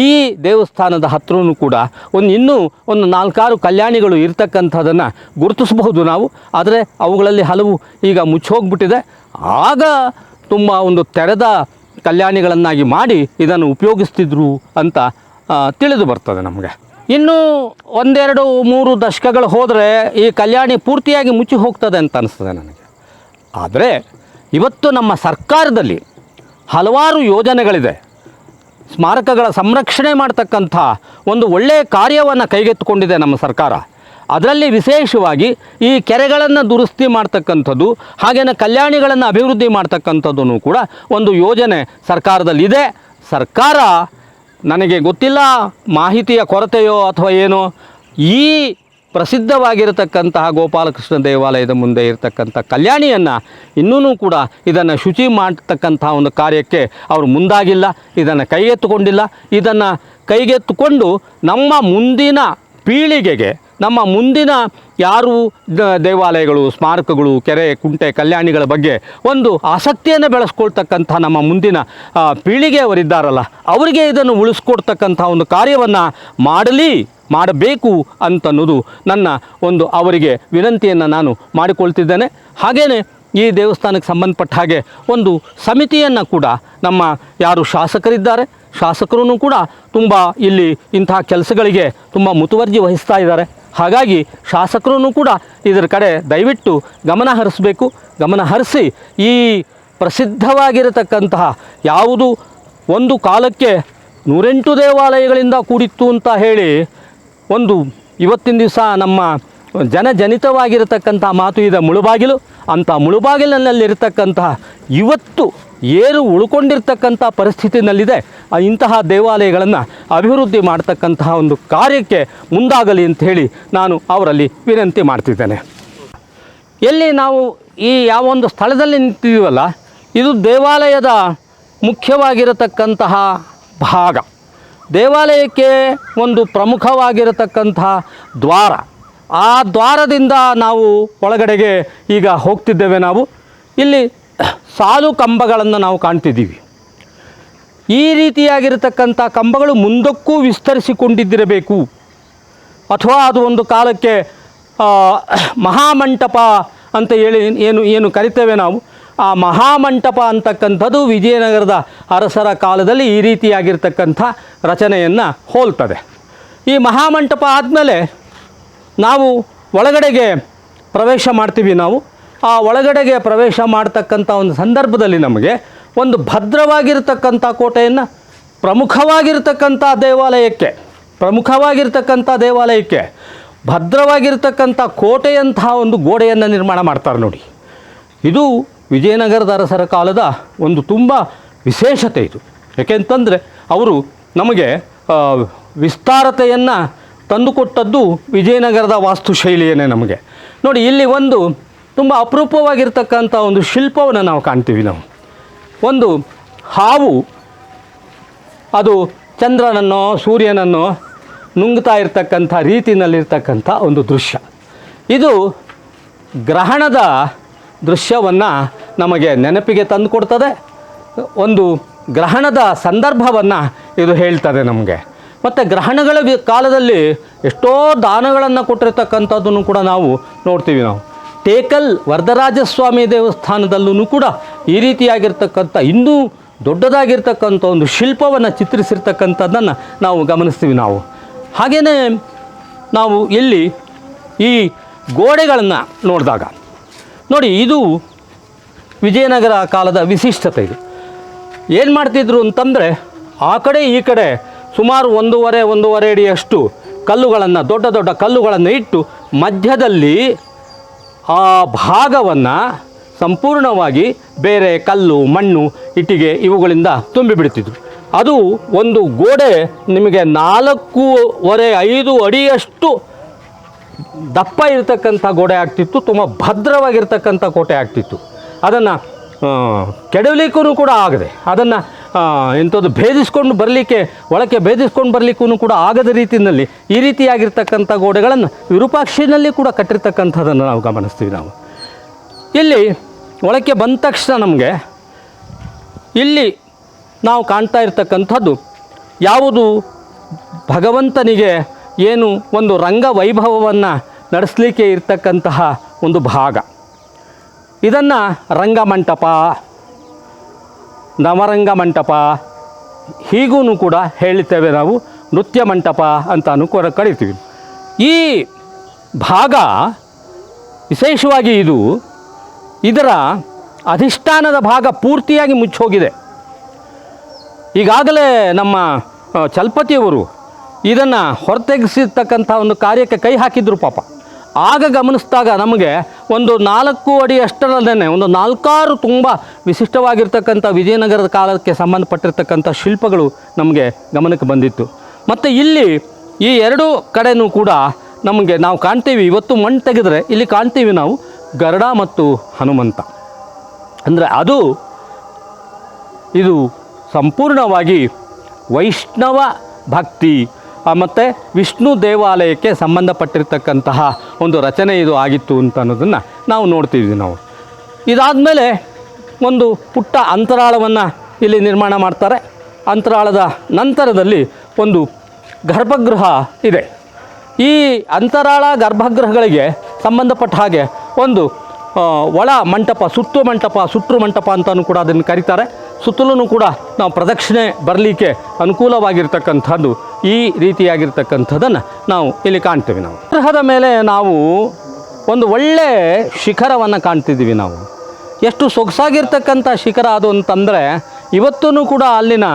ಈ ದೇವಸ್ಥಾನದ ಹತ್ರವೂ ಕೂಡ ಒಂದು ಇನ್ನೂ ಒಂದು ನಾಲ್ಕಾರು ಕಲ್ಯಾಣಿಗಳು ಇರ್ತಕ್ಕಂಥದ್ದನ್ನು ಗುರುತಿಸಬಹುದು ನಾವು. ಆದರೆ ಅವುಗಳಲ್ಲಿ ಹಲವು ಈಗ ಮುಚ್ಚೋಗ್ಬಿಟ್ಟಿದೆ ಆಗ ತುಂಬ ಒಂದು ತೆರೆದ ಕಲ್ಯಾಣಿಗಳನ್ನಾಗಿ ಮಾಡಿ ಇದನ್ನು ಉಪಯೋಗಿಸ್ತಿದ್ರು ಅಂತ ತಿಳಿದು ಬರ್ತದೆ ನಮಗೆ. ಇನ್ನು ಒಂದೆರಡು ಮೂರು ದಶಕಗಳು ಹೋದರೆ ಈ ಕಲ್ಯಾಣಿ ಪೂರ್ತಿಯಾಗಿ ಮುಚ್ಚಿ ಹೋಗ್ತದೆ ಅಂತ ಅನಿಸ್ತದೆ ನನಗೆ. ಆದರೆ ಇವತ್ತು ನಮ್ಮ ಸರ್ಕಾರದಲ್ಲಿ ಹಲವಾರು ಯೋಜನೆಗಳಿದೆ. ಸ್ಮಾರಕಗಳ ಸಂರಕ್ಷಣೆ ಮಾಡ್ತಕ್ಕಂಥ ಒಂದು ಒಳ್ಳೆಯ ಕಾರ್ಯವನ್ನು ಕೈಗೆತ್ತಿಕೊಂಡಿದೆ ನಮ್ಮ ಸರ್ಕಾರ. ಅದರಲ್ಲಿ ವಿಶೇಷವಾಗಿ ಈ ಕೆರೆಗಳನ್ನು ದುರಸ್ತಿ ಮಾಡ್ತಕ್ಕಂಥದ್ದು ಹಾಗೆಯೇ ಕಲ್ಯಾಣಿಗಳನ್ನು ಅಭಿವೃದ್ಧಿ ಮಾಡ್ತಕ್ಕಂಥದ್ದು ಕೂಡ ಒಂದು ಯೋಜನೆ ಸರ್ಕಾರದಲ್ಲಿದೆ. ಸರ್ಕಾರ ನನಗೆ ಗೊತ್ತಿಲ್ಲ ಮಾಹಿತಿಯ ಕೊರತೆಯೋ ಅಥವಾ ಏನೋ, ಈ ಪ್ರಸಿದ್ಧವಾಗಿರತಕ್ಕಂತಹ ಗೋಪಾಲಕೃಷ್ಣ ದೇವಾಲಯದ ಮುಂದೆ ಇರತಕ್ಕಂಥ ಕಲ್ಯಾಣಿಯನ್ನು ಇನ್ನೂ ಕೂಡ ಇದನ್ನು ಶುಚಿ ಮಾಡ್ತಕ್ಕಂಥ ಒಂದು ಕಾರ್ಯಕ್ಕೆ ಅವರು ಮುಂದಾಗಿಲ್ಲ, ಇದನ್ನು ಕೈಗೆತ್ತುಕೊಂಡಿಲ್ಲ. ಇದನ್ನು ಕೈಗೆತ್ತುಕೊಂಡು ನಮ್ಮ ಮುಂದಿನ ಪೀಳಿಗೆಗೆ, ನಮ್ಮ ಮುಂದಿನ ಯಾರು ದೇವಾಲಯಗಳು, ಸ್ಮಾರಕಗಳು, ಕೆರೆ, ಕುಂಟೆ, ಕಲ್ಯಾಣಿಗಳ ಬಗ್ಗೆ ಒಂದು ಆಸಕ್ತಿಯನ್ನು ಬೆಳೆಸ್ಕೊಳ್ತಕ್ಕಂಥ ನಮ್ಮ ಮುಂದಿನ ಪೀಳಿಗೆಯವರಿದ್ದಾರಲ್ಲ ಅವರಿಗೆ ಇದನ್ನು ಉಳಿಸ್ಕೊಡ್ತಕ್ಕಂಥ ಒಂದು ಕಾರ್ಯವನ್ನು ಮಾಡಲಿ, ಮಾಡಬೇಕು ಅಂತನ್ನೋದು ನನ್ನ ಒಂದು ಅವರಿಗೆ ವಿನಂತಿಯನ್ನು ನಾನು ಮಾಡಿಕೊಳ್ತಿದ್ದೇನೆ. ಹಾಗೆಯೇ ಈ ದೇವಸ್ಥಾನಕ್ಕೆ ಸಂಬಂಧಪಟ್ಟ ಹಾಗೆ ಒಂದು ಸಮಿತಿಯನ್ನು ಕೂಡ ನಮ್ಮ ಯಾರು ಶಾಸಕರಿದ್ದಾರೆ ಶಾಸಕರೂ ಕೂಡ ತುಂಬ ಇಲ್ಲಿ ಇಂತಹ ಕೆಲಸಗಳಿಗೆ ತುಂಬ ಮುತುವರ್ಜಿ ವಹಿಸ್ತಾ ಇದ್ದಾರೆ. ಹಾಗಾಗಿ ಶಾಸಕರೂ ಕೂಡ ಇದರ ಕಡೆ ದಯವಿಟ್ಟು ಗಮನ ಹರಿಸಬೇಕು. ಗಮನ ಹರಿಸಿ ಈ ಪ್ರಸಿದ್ಧವಾಗಿರತಕ್ಕಂತಹ ಯಾವುದು ಒಂದು ಕಾಲಕ್ಕೆ ನೂರೆಂಟು ದೇವಾಲಯಗಳಿಂದ ಕೂಡಿತ್ತು ಅಂತ ಹೇಳಿ ಒಂದು ಇವತ್ತಿನ ದಿವಸ ನಮ್ಮ ಜನಜನಿತವಾಗಿರತಕ್ಕಂಥ ಮಾತು ಇದೆ ಮುಳುಬಾಗಿಲು. ಅಂಥ ಮುಳುಬಾಗಿಲಿನಲ್ಲಿರತಕ್ಕಂತಹ ಇವತ್ತು ಏನು ಉಳ್ಕೊಂಡಿರ್ತಕ್ಕಂಥ ಪರಿಸ್ಥಿತಿನಲ್ಲಿದೆ. ಇಂತಹ ದೇವಾಲಯಗಳನ್ನು ಅಭಿವೃದ್ಧಿ ಮಾಡ್ತಕ್ಕಂತಹ ಒಂದು ಕಾರ್ಯಕ್ಕೆ ಮುಂದಾಗಲಿ ಅಂತ ಹೇಳಿ ನಾನು ಅವರಲ್ಲಿ ವಿನಂತಿ ಮಾಡ್ತಿದ್ದೇನೆ. ಎಲ್ಲಿ ನಾವು ಈ ಯಾವ ಒಂದು ಸ್ಥಳದಲ್ಲಿ ನಿಂತಿದ್ದೀವಲ್ಲ, ಇದು ದೇವಾಲಯದ ಮುಖ್ಯವಾಗಿರತಕ್ಕಂತಹ ಭಾಗ. ದೇವಾಲಯಕ್ಕೆ ಒಂದು ಪ್ರಮುಖವಾಗಿರತಕ್ಕಂತಹ ದ್ವಾರ. ಆ ದ್ವಾರದಿಂದ ನಾವು ಒಳಗಡೆಗೆ ಈಗ ಹೋಗ್ತಿದ್ದೇವೆ ನಾವು. ಇಲ್ಲಿ ಸಾಲು ಕಂಬಗಳನ್ನು ನಾವು ಕಾಣ್ತಿದ್ದೀವಿ. ಈ ರೀತಿಯಾಗಿರತಕ್ಕಂಥ ಕಂಬಗಳು ಮುಂದಕ್ಕೂ ವಿಸ್ತರಿಸಿಕೊಂಡಿದ್ದಿರಬೇಕು. ಅಥವಾ ಅದು ಒಂದು ಕಾಲಕ್ಕೆ ಮಹಾಮಂಟಪ ಅಂತ ಹೇಳಿ ಏನು ಏನು ಕರಿತೇವೆ ನಾವು. ಆ ಮಹಾಮಂಟಪ ಅಂತಕ್ಕಂಥದ್ದು ವಿಜಯನಗರದ ಅರಸರ ಕಾಲದಲ್ಲಿ ಈ ರೀತಿಯಾಗಿರ್ತಕ್ಕಂಥ ರಚನೆಯನ್ನು ಹೋಲ್ತದೆ. ಈ ಮಹಾಮಂಟಪ ಆದಮೇಲೆ ನಾವು ಒಳಗಡೆಗೆ ಪ್ರವೇಶ ಮಾಡ್ತೀವಿ ನಾವು. ಆ ಒಳಗಡೆಗೆ ಪ್ರವೇಶ ಮಾಡ್ತಕ್ಕಂಥ ಒಂದು ಸಂದರ್ಭದಲ್ಲಿ ನಮಗೆ ಒಂದು ಭದ್ರವಾಗಿರ್ತಕ್ಕಂಥ ಕೋಟೆಯನ್ನು ಪ್ರಮುಖವಾಗಿರ್ತಕ್ಕಂಥ ದೇವಾಲಯಕ್ಕೆ ಪ್ರಮುಖವಾಗಿರ್ತಕ್ಕಂಥ ದೇವಾಲಯಕ್ಕೆ ಭದ್ರವಾಗಿರ್ತಕ್ಕಂಥ ಕೋಟೆಯಂತಹ ಒಂದು ಗೋಡೆಯನ್ನು ನಿರ್ಮಾಣ ಮಾಡ್ತಾರೆ ನೋಡಿ. ಇದು ವಿಜಯನಗರದ ಅರಸರ ಕಾಲದ ಒಂದು ತುಂಬ ವಿಶೇಷತೆ ಇದು. ಯಾಕೆಂತಂದರೆ ಅವರು ನಮಗೆ ವಿಸ್ತಾರತೆಯನ್ನು ತಂದುಕೊಟ್ಟದ್ದು ವಿಜಯನಗರದ ವಾಸ್ತುಶೈಲಿಯೇ ನಮಗೆ. ನೋಡಿ, ಇಲ್ಲಿ ಒಂದು ತುಂಬ ಅಪರೂಪವಾಗಿರ್ತಕ್ಕಂಥ ಒಂದು ಶಿಲ್ಪವನ್ನು ನಾವು ಕಾಣ್ತೀವಿ ನಾವು. ಒಂದು ಹಾವು, ಅದು ಚಂದ್ರನನ್ನೋ ಸೂರ್ಯನನ್ನೋ ನುಂಗ್ತಾ ಇರ್ತಕ್ಕಂಥ ರೀತಿಯಲ್ಲಿರ್ತಕ್ಕಂಥ ಒಂದು ದೃಶ್ಯ. ಇದು ಗ್ರಹಣದ ದೃಶ್ಯವನ್ನು ನಮಗೆ ನೆನಪಿಗೆ ತಂದು ಕೊಡ್ತದೆ ಒಂದು ಗ್ರಹಣದ ಸಂದರ್ಭವನ್ನು ಇದು ಹೇಳ್ತದೆ ನಮಗೆ. ಮತ್ತು ಗ್ರಹಣಗಳ ಕಾಲದಲ್ಲಿ ಎಷ್ಟೋ ದಾನಗಳನ್ನು ಕೊಟ್ಟಿರ್ತಕ್ಕಂಥದ್ದನ್ನು ಕೂಡ ನಾವು ನೋಡ್ತೀವಿ ನಾವು. ಟೇಕಲ್ ವರದರಾಜಸ್ವಾಮಿ ದೇವಸ್ಥಾನದಲ್ಲೂ ಕೂಡ ಈ ರೀತಿಯಾಗಿರ್ತಕ್ಕಂಥ, ಇನ್ನೂ ದೊಡ್ಡದಾಗಿರ್ತಕ್ಕಂಥ ಒಂದು ಶಿಲ್ಪವನ್ನು ಚಿತ್ರಿಸಿರ್ತಕ್ಕಂಥದ್ದನ್ನು ನಾವು ಗಮನಿಸ್ತೀವಿ ನಾವು. ಹಾಗೆಯೇ ನಾವು ಇಲ್ಲಿ ಈ ಗೋಡೆಗಳನ್ನು ನೋಡಿದಾಗ, ನೋಡಿ ಇದು ವಿಜಯನಗರ ಕಾಲದ ವಿಶಿಷ್ಟತೆ ಇದು. ಏನು ಮಾಡ್ತಿದ್ರು ಅಂತಂದರೆ, ಆ ಕಡೆ ಈ ಕಡೆ ಸುಮಾರು ಒಂದೂವರೆ ಒಂದೂವರೆ ಅಡಿಯಷ್ಟು ಕಲ್ಲುಗಳನ್ನು, ದೊಡ್ಡ ದೊಡ್ಡ ಕಲ್ಲುಗಳನ್ನು ಇಟ್ಟು ಮಧ್ಯದಲ್ಲಿ ಆ ಭಾಗವನ್ನು ಸಂಪೂರ್ಣವಾಗಿ ಬೇರೆ ಕಲ್ಲು, ಮಣ್ಣು, ಇಟ್ಟಿಗೆ ಇವುಗಳಿಂದ ತುಂಬಿಬಿಡ್ತಿದ್ರು ಅದು ಒಂದು ಗೋಡೆ ನಿಮಗೆ ನಾಲ್ಕೂವರೆ ಐದು ಅಡಿಯಷ್ಟು ದಪ್ಪ ಇರತಕ್ಕಂಥ ಗೋಡೆ ಆಗ್ತಿತ್ತು, ತುಂಬ ಭದ್ರವಾಗಿರ್ತಕ್ಕಂಥ ಕೋಟೆ ಆಗ್ತಿತ್ತು. ಅದನ್ನು ಕೆಡವಲಿಕ್ಕೂ ಕೂಡ ಆಗದೆ, ಅದನ್ನು ಎಂಥದ್ದು ಭೇದಿಸ್ಕೊಂಡು ಬರಲಿಕ್ಕೆ, ಒಳಕ್ಕೆ ಭೇದಿಸ್ಕೊಂಡು ಬರಲಿಕ್ಕೂ ಕೂಡ ಆಗದ ರೀತಿಯಲ್ಲಿ ಈ ರೀತಿಯಾಗಿರ್ತಕ್ಕಂಥ ಗೋಡೆಗಳನ್ನು ವಿರೂಪಾಕ್ಷಿನಲ್ಲಿ ಕೂಡ ಕಟ್ಟಿರ್ತಕ್ಕಂಥದ್ದನ್ನು ನಾವು ಗಮನಿಸ್ತೀವಿ ನಾವು. ಇಲ್ಲಿ ಒಳಕ್ಕೆ ಬಂದ ತಕ್ಷಣ ನಮಗೆ ಇಲ್ಲಿ ನಾವು ಕಾಣ್ತಾ ಇರ್ತಕ್ಕಂಥದ್ದು ಯಾವುದು ಭಗವಂತನಿಗೆ ಏನು ಒಂದು ರಂಗ ವೈಭವವನ್ನು ನಡೆಸಲಿಕ್ಕೆ ಇರ್ತಕ್ಕಂತಹ ಒಂದು ಭಾಗ. ಇದನ್ನು ರಂಗಮಂಟಪ ನವರಂಗ ಮಂಟಪ. ಹೀಗೂ ಕೂಡ ಹೇಳುತ್ತೇವೆ ನಾವು, ನೃತ್ಯ ಮಂಟಪ ಅಂತಾನು ಕೂಡ ಕರಿತೀವಿ. ಈ ಭಾಗ ವಿಶೇಷವಾಗಿ ಇದು, ಇದರ ಅಧಿಷ್ಠಾನದ ಭಾಗ ಪೂರ್ತಿಯಾಗಿ ಮುಚ್ಚೋಗಿದೆ. ಈಗಾಗಲೇ ನಮ್ಮ ಚಲಪತಿಯವರು ಇದನ್ನು ಹೊರತೆಗೆಸಿರ್ತಕ್ಕಂಥ ಒಂದು ಕಾರ್ಯಕ್ಕೆ ಕೈ ಹಾಕಿದ್ರು ಪಾಪ. ಆಗ ಗಮನಿಸಿದಾಗ ನಮಗೆ ಒಂದು ನಾಲ್ಕು ಅಡಿ ಅಷ್ಟರಲ್ಲೇ ಒಂದು ನಾಲ್ಕಾರು ತುಂಬ ವಿಶಿಷ್ಟವಾಗಿರ್ತಕ್ಕಂಥ ವಿಜಯನಗರದ ಕಾಲಕ್ಕೆ ಸಂಬಂಧಪಟ್ಟಿರ್ತಕ್ಕಂಥ ಶಿಲ್ಪಗಳು ನಮಗೆ ಗಮನಕ್ಕೆ ಬಂದಿತ್ತು. ಮತ್ತು ಇಲ್ಲಿ ಈ ಎರಡು ಕಡೆಯೂ ಕೂಡ ನಮಗೆ ನಾವು ಕಾಣ್ತೀವಿ. ಇವತ್ತು ಮಣ್ಣು ತೆಗೆದರೆ ಇಲ್ಲಿ ಕಾಣ್ತೀವಿ ನಾವು ಗರುಡ ಮತ್ತು ಹನುಮಂತ. ಅಂದರೆ ಅದು ಇದು ಸಂಪೂರ್ಣವಾಗಿ ವೈಷ್ಣವ ಭಕ್ತಿ ಮತ್ತು ವಿಷ್ಣು ದೇವಾಲಯಕ್ಕೆ ಸಂಬಂಧಪಟ್ಟಿರ್ತಕ್ಕಂತಹ ಒಂದು ರಚನೆ ಇದು ಆಗಿತ್ತು ಅಂತ ಅನ್ನೋದನ್ನು ನಾವು ನೋಡ್ತಿದ್ವಿ ನಾವು. ಇದಾದಮೇಲೆ ಒಂದು ಪುಟ್ಟ ಅಂತರಾಳವನ್ನು ಇಲ್ಲಿ ನಿರ್ಮಾಣ ಮಾಡ್ತಾರೆ. ಅಂತರಾಳದ ನಂತರದಲ್ಲಿ ಒಂದು ಗರ್ಭಗೃಹ ಇದೆ. ಈ ಅಂತರಾಳ ಗರ್ಭಗೃಹಗಳಿಗೆ ಸಂಬಂಧಪಟ್ಟ ಹಾಗೆ ಒಂದು ಒಳ ಮಂಟಪ ಸುತ್ತು ಮಂಟಪ ಸುಟ್ರು ಮಂಟಪ ಅಂತಲೂ ಕೂಡ ಅದನ್ನು ಕರೀತಾರೆ. ಸುತ್ತಲೂ ಕೂಡ ನಾವು ಪ್ರದಕ್ಷಿಣೆ ಬರಲಿಕ್ಕೆ ಅನುಕೂಲವಾಗಿರ್ತಕ್ಕಂಥದ್ದು, ಈ ರೀತಿಯಾಗಿರ್ತಕ್ಕಂಥದ್ದನ್ನು ನಾವು ಇಲ್ಲಿ ಕಾಣ್ತೀವಿ ನಾವು. ಗ್ರಹದ ಮೇಲೆ ನಾವು ಒಂದು ಒಳ್ಳೆ ಶಿಖರವನ್ನು ಕಾಣ್ತಿದ್ದೀವಿ ನಾವು. ಎಷ್ಟು ಸೊಗಸಾಗಿರ್ತಕ್ಕಂಥ ಶಿಖರ ಅದು ಅಂತಂದರೆ ಇವತ್ತೂ ಕೂಡ ಅಲ್ಲಿನ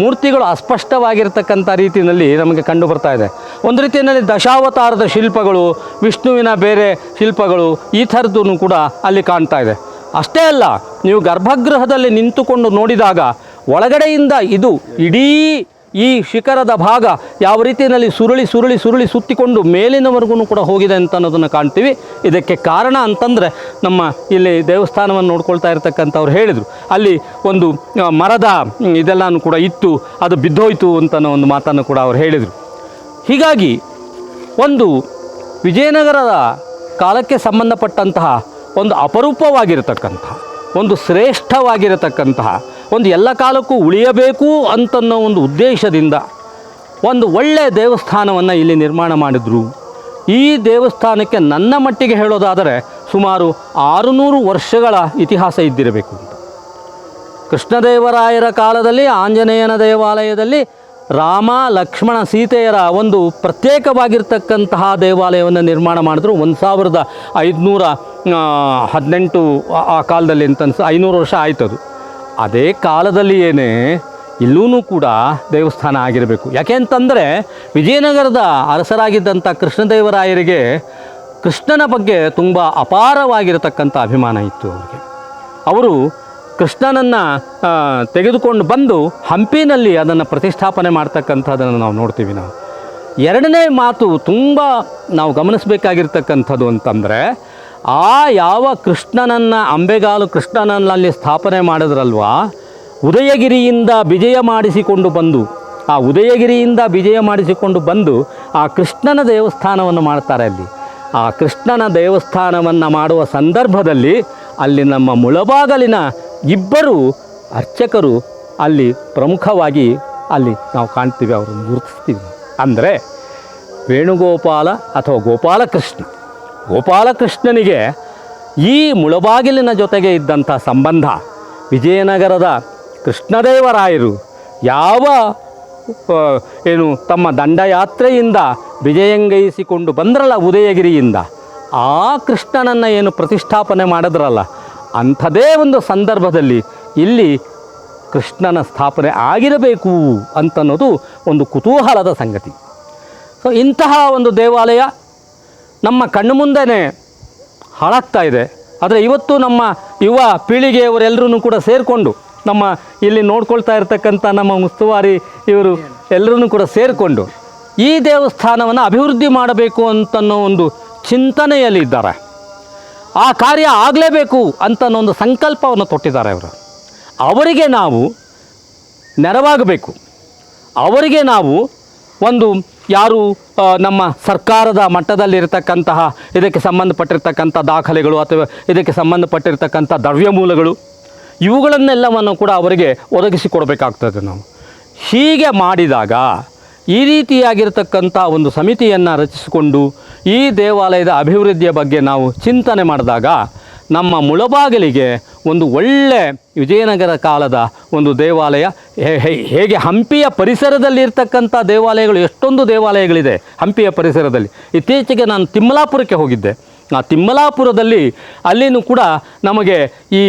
ಮೂರ್ತಿಗಳು ಅಸ್ಪಷ್ಟವಾಗಿರ್ತಕ್ಕಂಥ ರೀತಿಯಲ್ಲಿ ನಮಗೆ ಕಂಡು ಬರ್ತಾ ಇದೆ. ಒಂದು ರೀತಿಯಲ್ಲಿ ದಶಾವತಾರದ ಶಿಲ್ಪಗಳು, ವಿಷ್ಣುವಿನ ಬೇರೆ ಶಿಲ್ಪಗಳು, ಈ ಥರದ್ದು ಕೂಡ ಅಲ್ಲಿ ಕಾಣ್ತಾ ಇದೆ. ಅಷ್ಟೇ ಅಲ್ಲ, ನೀವು ಗರ್ಭಗೃಹದಲ್ಲಿ ನಿಂತುಕೊಂಡು ನೋಡಿದಾಗ ಒಳಗಡೆಯಿಂದ ಇದು ಇಡೀ ಈ ಶಿಖರದ ಭಾಗ ಯಾವ ರೀತಿಯಲ್ಲಿ ಸುರುಳಿ ಸುರುಳಿ ಸುರುಳಿ ಸುತ್ತಿಕೊಂಡು ಮೇಲಿನವರೆಗೂ ಕೂಡ ಹೋಗಿದೆ ಅಂತ ಅನ್ನೋದನ್ನು ಕಾಣ್ತೀವಿ. ಇದಕ್ಕೆ ಕಾರಣ ಅಂತಂದರೆ ನಮ್ಮ ಇಲ್ಲಿ ದೇವಸ್ಥಾನವನ್ನು ನೋಡ್ಕೊಳ್ತಾ ಇರ್ತಕ್ಕಂಥವ್ರು ಹೇಳಿದರು. ಅಲ್ಲಿ ಒಂದು ಮರದ ಇದೆಲ್ಲನೂ ಕೂಡ ಇತ್ತು, ಅದು ಬಿದ್ದೋಯ್ತು ಅಂತ ಒಂದು ಮಾತನ್ನು ಕೂಡ ಅವ್ರು ಹೇಳಿದರು. ಹೀಗಾಗಿ ಒಂದು ವಿಜಯನಗರದ ಕಾಲಕ್ಕೆ ಸಂಬಂಧಪಟ್ಟಂತಹ ಒಂದು ಅಪರೂಪವಾಗಿರತಕ್ಕಂತಹ ಒಂದು ಶ್ರೇಷ್ಠವಾಗಿರತಕ್ಕಂತಹ, ಒಂದು ಎಲ್ಲ ಕಾಲಕ್ಕೂ ಉಳಿಯಬೇಕು ಅಂತನ್ನೋ ಒಂದು ಉದ್ದೇಶದಿಂದ ಒಂದು ಒಳ್ಳೆಯ ದೇವಸ್ಥಾನವನ್ನು ಇಲ್ಲಿ ನಿರ್ಮಾಣ ಮಾಡಿದರು. ಈ ದೇವಸ್ಥಾನಕ್ಕೆ ನನ್ನ ಮಟ್ಟಿಗೆ ಹೇಳೋದಾದರೆ ಸುಮಾರು ಆರುನೂರು ವರ್ಷಗಳ ಇತಿಹಾಸ ಇದ್ದಿರಬೇಕು ಕೃಷ್ಣದೇವರಾಯರ ಕಾಲದಲ್ಲಿ, ಆಂಜನೇಯನ ದೇವಾಲಯದಲ್ಲಿ ರಾಮ, ಲಕ್ಷ್ಮಣ, ಸೀತೆಯರ ಒಂದು ಪ್ರತ್ಯೇಕವಾಗಿರ್ತಕ್ಕಂತಹ ದೇವಾಲಯವನ್ನು ನಿರ್ಮಾಣ ಮಾಡಿದ್ರು. ಒಂದು ಸಾವಿರದ ಐದುನೂರ ಹದಿನೆಂಟು, ಆ- ಕಾಲದಲ್ಲಿ ಅಂತ ಅನ್ಸ, ಐನೂರು ವರ್ಷ ಆಯ್ತದು ಅದೇ. ಕಾಲದಲ್ಲಿ ಏನೇ ಇಲ್ಲೂ ಕೂಡ ದೇವಸ್ಥಾನ ಆಗಿರಬೇಕು. ಯಾಕೆ ಅಂತಂದರೆ, ವಿಜಯನಗರದ ಅರಸರಾಗಿದ್ದಂಥ ಕೃಷ್ಣದೇವರಾಯರಿಗೆ ಕೃಷ್ಣನ ಬಗ್ಗೆ ತುಂಬ ಅಪಾರವಾಗಿರತಕ್ಕಂಥ ಅಭಿಮಾನ ಇತ್ತು ಅವರಿಗೆ. ಅವರು ಕೃಷ್ಣನನ್ನು ತೆಗೆದುಕೊಂಡು ಬಂದು ಹಂಪಿನಲ್ಲಿ ಅದನ್ನು ಪ್ರತಿಷ್ಠಾಪನೆ ಮಾಡ್ತಕ್ಕಂಥದ್ದನ್ನು ನಾವು ನೋಡ್ತೀವಿ ನಾವು. ಎರಡನೇ ಮಾತು ತುಂಬ ನಾವು ಗಮನಿಸಬೇಕಾಗಿರ್ತಕ್ಕಂಥದ್ದು ಅಂತಂದರೆ, ಆ ಯಾವ ಕೃಷ್ಣನನ್ನು, ಅಂಬೆಗಾಲು ಕೃಷ್ಣನಲ್ಲಿ ಸ್ಥಾಪನೆ ಮಾಡಿದ್ರಲ್ವಾ, ಉದಯಗಿರಿಯಿಂದ ವಿಜಯ ಮಾಡಿಸಿಕೊಂಡು ಬಂದು, ಆ ಉದಯಗಿರಿಯಿಂದ ವಿಜಯ ಮಾಡಿಸಿಕೊಂಡು ಬಂದು ಆ ಕೃಷ್ಣನ ದೇವಸ್ಥಾನವನ್ನು ಮಾಡ್ತಾರೆ ಅಲ್ಲಿ. ಆ ಕೃಷ್ಣನ ದೇವಸ್ಥಾನವನ್ನು ಮಾಡುವ ಸಂದರ್ಭದಲ್ಲಿ ಅಲ್ಲಿ ನಮ್ಮ ಮುಳಬಾಗಲಿನ ಇಬ್ಬರು ಅರ್ಚಕರು ಅಲ್ಲಿ ಪ್ರಮುಖವಾಗಿ ಅಲ್ಲಿ ನಾವು ಕಾಣ್ತೀವಿ, ಅವರನ್ನು ಗುರುತಿಸ್ತೀವಿ. ಅಂದರೆ ವೇಣುಗೋಪಾಲ ಅಥವಾ ಗೋಪಾಲಕೃಷ್ಣ. ಗೋಪಾಲಕೃಷ್ಣನಿಗೆ ಈ ಮುಳಬಾಗಿಲಿನ ಜೊತೆಗೆ ಇದ್ದಂಥ ಸಂಬಂಧ ವಿಜಯನಗರದ ಕೃಷ್ಣದೇವರಾಯರು ಯಾವ ಏನು ತಮ್ಮ ದಂಡಯಾತ್ರೆಯಿಂದ ವಿಜಯಂಗೈಸಿಕೊಂಡು ಬಂದ್ರಲ್ಲ, ಉದಯಗಿರಿಯಿಂದ, ಆ ಕೃಷ್ಣನನ್ನು ಏನು ಪ್ರತಿಷ್ಠಾಪನೆ ಮಾಡಿದ್ರಲ್ಲ ಅಂಥದೇ ಒಂದು ಸಂದರ್ಭದಲ್ಲಿ ಇಲ್ಲಿ ಕೃಷ್ಣನ ಸ್ಥಾಪನೆ ಆಗಿರಬೇಕು ಅಂತನ್ನೋದು ಒಂದು ಕುತೂಹಲದ ಸಂಗತಿ. ಸೊ ಇಂತಹ ಒಂದು ದೇವಾಲಯ ನಮ್ಮ ಕಣ್ಣು ಮುಂದೆ ಹಾಳಾಗ್ತಾ ಇದೆ. ಆದರೆ ಇವತ್ತು ನಮ್ಮ ಯುವ ಪೀಳಿಗೆಯವರೆಲ್ಲರೂ ಕೂಡ ಸೇರಿಕೊಂಡು ನಮ್ಮ ಇಲ್ಲಿ ನೋಡ್ಕೊಳ್ತಾ ಇರ್ತಕ್ಕಂಥ ನಮ್ಮ ಉಸ್ತುವಾರಿ ಇವರು ಎಲ್ಲರೂ ಕೂಡ ಸೇರಿಕೊಂಡು ಈ ದೇವಸ್ಥಾನವನ್ನು ಅಭಿವೃದ್ಧಿ ಮಾಡಬೇಕು ಅಂತನ್ನೋ ಒಂದು ಚಿಂತನೆಯಲ್ಲಿ ಇದ್ದಾರೆ ಆ ಕಾರ್ಯ ಆಗಲೇಬೇಕು ಅಂತ ಒಂದು ಸಂಕಲ್ಪವನ್ನು ತೊಟ್ಟಿದ್ದಾರೆ ಅವರು. ಅವರಿಗೆ ನಾವು ನೆರವಾಗಬೇಕು. ಅವರಿಗೆ ನಾವು ಒಂದು ಯಾರು ನಮ್ಮ ಸರ್ಕಾರದ ಮಟ್ಟದಲ್ಲಿರತಕ್ಕಂತಹ, ಇದಕ್ಕೆ ಸಂಬಂಧಪಟ್ಟಿರ್ತಕ್ಕಂಥ ದಾಖಲೆಗಳು ಅಥವಾ ಇದಕ್ಕೆ ಸಂಬಂಧಪಟ್ಟಿರ್ತಕ್ಕಂಥ ದ್ರವ್ಯ ಮೂಲಗಳು ಇವುಗಳನ್ನೆಲ್ಲವನ್ನು ಕೂಡ ಅವರಿಗೆ ಒದಗಿಸಿಕೊಡಬೇಕಾಗ್ತದೆ ನಾವು. ಹೀಗೆ ಮಾಡಿದಾಗ ಈ ರೀತಿಯಾಗಿರ್ತಕ್ಕಂಥ ಒಂದು ಸಮಿತಿಯನ್ನು ರಚಿಸಿಕೊಂಡು ಈ ದೇವಾಲಯದ ಅಭಿವೃದ್ಧಿಯ ಬಗ್ಗೆ ನಾವು ಚಿಂತನೆ ಮಾಡಿದಾಗ ನಮ್ಮ ಮುಳಬಾಗಿಲಿಗೆ ಒಂದು ಒಳ್ಳೆ ವಿಜಯನಗರ ಕಾಲದ ಒಂದು ದೇವಾಲಯ ಹೇಗೆ ಹಂಪಿಯ ಪರಿಸರದಲ್ಲಿರ್ತಕ್ಕಂಥ ದೇವಾಲಯಗಳು, ಎಷ್ಟೊಂದು ದೇವಾಲಯಗಳಿದೆ ಹಂಪಿಯ ಪರಿಸರದಲ್ಲಿ. ಇತ್ತೀಚೆಗೆ ನಾನು ತಿಮ್ಮಲಾಪುರಕ್ಕೆ ಹೋಗಿದ್ದೆ. ಆ ತಿಮ್ಮಲಾಪುರದಲ್ಲಿ ಅಲ್ಲಿನೂ ಕೂಡ ನಮಗೆ ಈ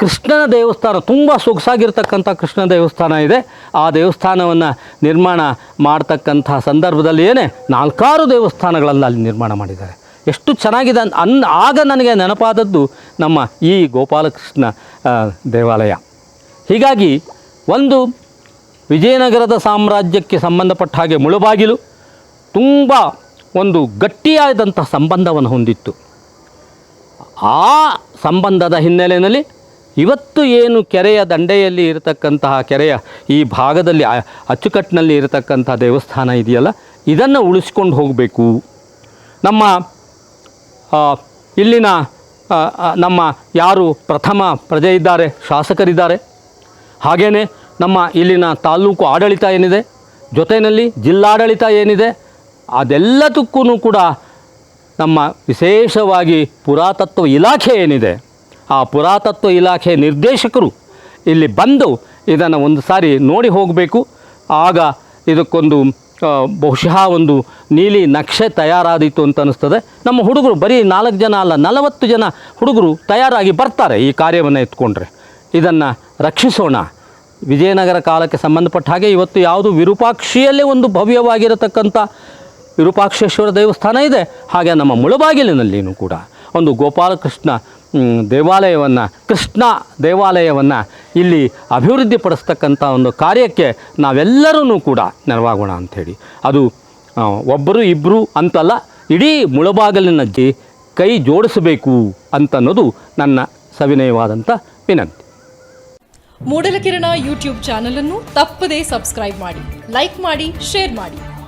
ಕೃಷ್ಣನ ದೇವಸ್ಥಾನ ತುಂಬ ಸೊಗಸಾಗಿರ್ತಕ್ಕಂಥ ಕೃಷ್ಣ ದೇವಸ್ಥಾನ ಇದೆ. ಆ ದೇವಸ್ಥಾನವನ್ನು ನಿರ್ಮಾಣ ಮಾಡ್ತಕ್ಕಂಥ ಸಂದರ್ಭದಲ್ಲಿ ಏನೇ ನಾಲ್ಕಾರು ದೇವಸ್ಥಾನಗಳನ್ನು ಅಲ್ಲಿ ನಿರ್ಮಾಣ ಮಾಡಿದ್ದಾರೆ. ಎಷ್ಟು ಚೆನ್ನಾಗಿದೆ ಅನ್ ಆಗ ನನಗೆ ನೆನಪಾದದ್ದು ನಮ್ಮ ಈ ಗೋಪಾಲಕೃಷ್ಣ ದೇವಾಲಯ. ಹೀಗಾಗಿ ಒಂದು ವಿಜಯನಗರದ ಸಾಮ್ರಾಜ್ಯಕ್ಕೆ ಸಂಬಂಧಪಟ್ಟ ಹಾಗೆ ಮುಳುಬಾಗಿಲು, ತುಂಬ ಒಂದು ಗಟ್ಟಿಯಾದಂಥ ಸಂಬಂಧವನ್ನು ಹೊಂದಿತ್ತು. ಆ ಸಂಬಂಧದ ಹಿನ್ನೆಲೆಯಲ್ಲಿ ಇವತ್ತು ಏನು ಕೆರೆಯ ದಂಡೆಯಲ್ಲಿ ಇರತಕ್ಕಂತಹ ಕೆರೆಯ ಈ ಭಾಗದಲ್ಲಿ ಅಚ್ಚುಕಟ್ಟಿನಲ್ಲಿ ಇರತಕ್ಕಂಥ ದೇವಸ್ಥಾನ ಇದೆಯಲ್ಲ? ಇದನ್ನು ಉಳಿಸ್ಕೊಂಡು ಹೋಗಬೇಕು. ನಮ್ಮ ಇಲ್ಲಿನ ನಮ್ಮ ಯಾರು ಪ್ರಥಮ ಪ್ರಜೆ ಇದ್ದಾರೆ, ಶಾಸಕರಿದ್ದಾರೆ. ಹಾಗೆಯೇ ನಮ್ಮ ಇಲ್ಲಿನ ತಾಲೂಕು ಆಡಳಿತ ಏನಿದೆ, ಜೊತೆಯಲ್ಲಿ ಜಿಲ್ಲಾಡಳಿತ ಏನಿದೆ ಅದೆಲ್ಲದಕ್ಕೂ ಕೂಡ ನಮ್ಮ ವಿಶೇಷವಾಗಿ ಪುರಾತತ್ವ ಇಲಾಖೆ ಏನಿದೆ, ಆ ಪುರಾತತ್ವ ಇಲಾಖೆ ನಿರ್ದೇಶಕರು ಇಲ್ಲಿ ಬಂದು ಇದನ್ನು ಒಂದು ಸಾರಿ ನೋಡಿ ಹೋಗಬೇಕು. ಆಗ ಇದಕ್ಕೊಂದು ಬಹುಶಃ ಒಂದು ನೀಲಿ ನಕ್ಷೆ ತಯಾರಾದೀತು ಅಂತ ಅನ್ನಿಸ್ತದೆ ನಮ್ಮ ಹುಡುಗರು, ಬರೀ ನಾಲ್ಕು ಜನ ಅಲ್ಲ, ನಲವತ್ತು ಜನ ಹುಡುಗರು ತಯಾರಾಗಿ ಬರ್ತಾರೆ ಈ ಕಾರ್ಯವನ್ನು ಎತ್ಕೊಂಡ್ರೆ. ಇದನ್ನು ರಕ್ಷಿಸೋಣ. ವಿಜಯನಗರ ಕಾಲಕ್ಕೆ ಸಂಬಂಧಪಟ್ಟ ಹಾಗೆ ಇವತ್ತು ಯಾವುದು ವಿರೂಪಾಕ್ಷಿಯಲ್ಲೇ ಒಂದು ಭವ್ಯವಾಗಿರತಕ್ಕಂಥ ವಿರೂಪಾಕ್ಷೇಶ್ವರ ದೇವಸ್ಥಾನ ಇದೆ. ಹಾಗೆ ನಮ್ಮ ಮುಳಬಾಗಿಲಿನಲ್ಲಿಯೂ ಕೂಡ ಒಂದು ಗೋಪಾಲಕೃಷ್ಣ ದೇವಾಲಯವನ್ನು, ಕೃಷ್ಣ ದೇವಾಲಯವನ್ನು ಇಲ್ಲಿ ಅಭಿವೃದ್ಧಿಪಡಿಸ್ತಕ್ಕಂಥ ಒಂದು ಕಾರ್ಯಕ್ಕೆ ನಾವೆಲ್ಲರೂ ಕೂಡ ನೆರವಾಗೋಣ ಅಂಥೇಳಿ. ಅದು ಒಬ್ಬರು ಇಬ್ಬರು ಅಂತಲ್ಲ, ಇಡೀ ಮುಳಬಾಗಿಲಿನ ಜಿ, ಕೈ ಜೋಡಿಸಬೇಕು ಅಂತನ್ನೋದು ನನ್ನ ಸವಿನಯವಾದಂಥ ವಿನಂತಿ. ಮೂಡಲಕಿರಣ ಯೂಟ್ಯೂಬ್ ಚಾನಲನ್ನು ತಪ್ಪದೇ ಸಬ್ಸ್ಕ್ರೈಬ್ ಮಾಡಿ, ಲೈಕ್ ಮಾಡಿ, ಶೇರ್ ಮಾಡಿ.